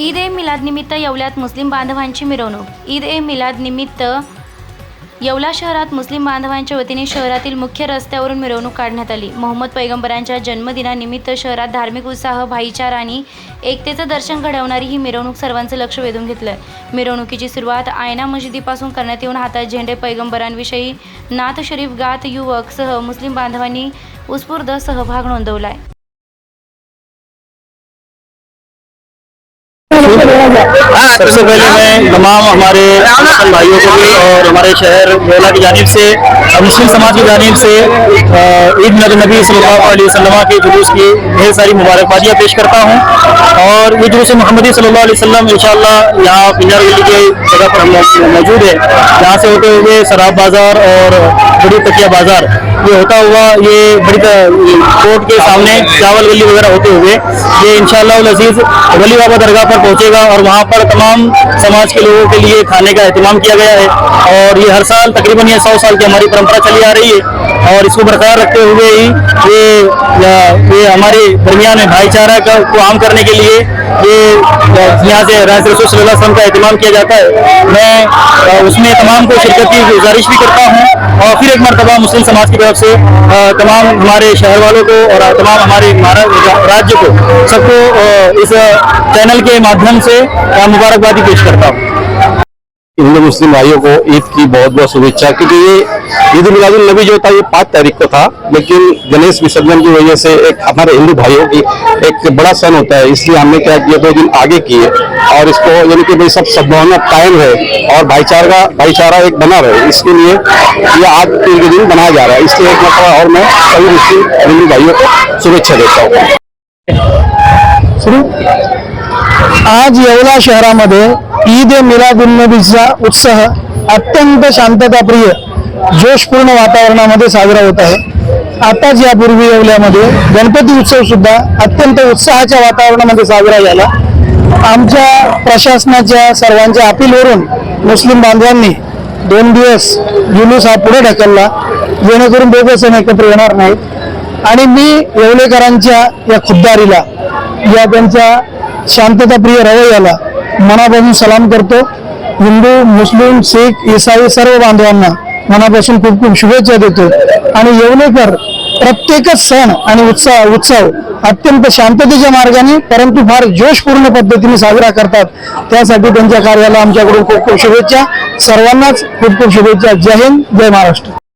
ईद ए मिलाद निमित्त येवल्यात मुस्लिम बांधवांची मिरवणूक. ईद ए मिलाद निमित्त येवला शहरात मुस्लिम बांधवांच्या वतीने शहरातील मुख्य रस्त्यावरून मिरवणूक काढण्यात आली. मोहम्मद पैगंबरांच्या जन्मदिनानिमित्त शहरात धार्मिक उत्साह भाईचार आणि एकतेचं दर्शन घडवणारी ही मिरवणूक सर्वांचं लक्ष वेधून घेतलं मिरवणुकीची सुरुवात आयना मशिदीपासून करण्यात येऊन हातात झेंडे पैगंबरांविषयी नाथ शरीफ गात युवक सह मुस्लिम बांधवांनी उत्स्फूर्त सहभाग नोंदवलाय. सबसे पहले मैं तमाम हमारे मुस्लिम भाइयों को भी और हमारे शहर वेला की जानब से, और मुस्लिम समाज की जानब से ईद नबी वसल्लम के जुलूस की ढेर सारी मुबारकबादियाँ पेश करता हूँ। और ये जुलूस मोहम्मदी सल्ला अलैहि इन इंशाल्लाह यहाँ पिंजार गली के जगह पर हम मौजूद है। यहाँ से होते हुए शराब बाज़ार और बड़ी तकिया बाज़ार, ये होता हुआ ये बड़ी कोर्ट के सामने चावल गली वगैरह होते हुए, ये इंशाल्लाह अज़ीज़ वली बाबा दरगाह पर पहुंचेगा और वहाँ पर तमाम समाज के लोगों के लिए खाने का एहतमाम किया गया है। और ये हर साल तकरीबन ये सौ साल की हमारी परंपरा चली आ रही है। और इसको बरकरार रखते हुए ही ये ये हमारे दरमियान में भाईचारा का, को आम करने के लिए ये यहाँ से राज रसूल सल्लल्लाहु का एहतमाम किया जाता है। मैं उसमें तमाम को शिरकत की गुजारिश भी करता हूँ और फिर एक मरतबा मुस्लिम समाज की तरफ़ से तमाम हमारे शहर वालों को और तमाम हमारे राज्य को सबको इस चैनल के माध्यम से मुबारकबादी पेश करता हूँ। हिंदू मुस्लिम भाइयों को ईद की बहुत बहुत शुभेच्छा, क्योंकि ये ईद मिलादुल नबी जो था, ये पाँच तारीख को था, लेकिन गणेश विसर्जन की वजह से एक हमारे हिंदू भाइयों की एक बड़ा सन होता है, इसलिए हमने क्या किया, दो दिन आगे किए, और इसको यानी कि भाई सब सद्भावना कायम रहे, और भाईचारा भाईचारा एक बना रहे, इसके लिए ये आज के दिन बनाया जा रहा है, इसलिए एक मतलब और मैं सभी मुस्लिम हिंदू भाइयों को शुभेच्छा देता हूँ। आज येवला शहरामध्ये ईद ए मिलादुलनबीचा उत्साह अत्यंत शांतताप्रिय जोशपूर्ण वातावरणामध्ये साजरा होत आहे. आताच यापूर्वी येवल्यामध्ये गणपती उत्सव सुद्धा अत्यंत उत्साहाच्या वातावरणामध्ये साजरा झाला. आमच्या प्रशासनाच्या सर्वांच्या अपीलवरून मुस्लिम बांधवांनी दोन दिवस जुलूस हा पुढे ढकलला जेणेकरून दोघं सण एकत्र येणार नाहीत. आणि मी येवलेकरांच्या या खुद्दारीला या त्यांच्या शांतताप्रिय रवैयाला मनापासून सलाम करतो. हिंदू मुस्लिम शीख इसाई सर्व बांधवांना मनापासून खूप खूप शुभेच्छा देतो. आणि येवलेकर प्रत्येकच सण आणि उत्साह उत्सव अत्यंत शांततेच्या मार्गाने परंतु फार जोशपूर्ण पद्धतीने साजरा करतात. त्यासाठी त्यांच्या कार्याला आमच्याकडून खूप खूप शुभेच्छा. सर्वांनाच खूप खूप शुभेच्छा. जय हिंद जय महाराष्ट्र.